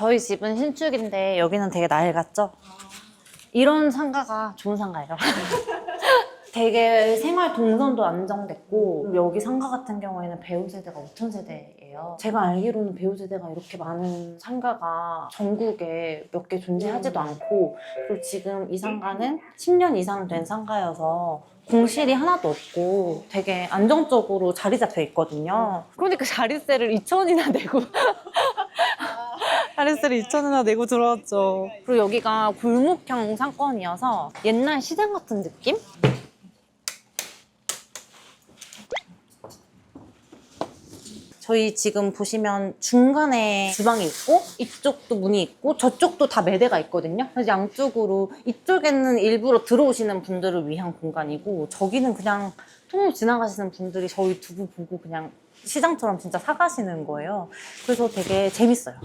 저희 집은 신축인데 여기는 되게 낡았죠? 이런 상가가 좋은 상가예요. 되게 생활 동선도 안정됐고 여기 상가 같은 경우에는 배우 세대가 5천 세대예요. 제가 알기로는 배우 세대가 이렇게 많은 상가가 전국에 몇 개 존재하지도 않고 그리고 지금 이 상가는 10년 이상 된 상가여서 공실이 하나도 없고 되게 안정적으로 자리 잡혀 있거든요. 그러니까 자리세를 2천이나 내고 하리스를 2,000원이나 내고 들어왔죠. 그리고 여기가 골목형 상권이어서 옛날 시장 같은 느낌? 저희 지금 보시면 중간에 주방이 있고 이쪽도 문이 있고 저쪽도 다 매대가 있거든요. 그래서 양쪽으로 이쪽에는 일부러 들어오시는 분들을 위한 공간이고 저기는 그냥 통로 지나가시는 분들이 저희 두부 보고 그냥 시장처럼 진짜 사가시는 거예요. 그래서 되게 재밌어요.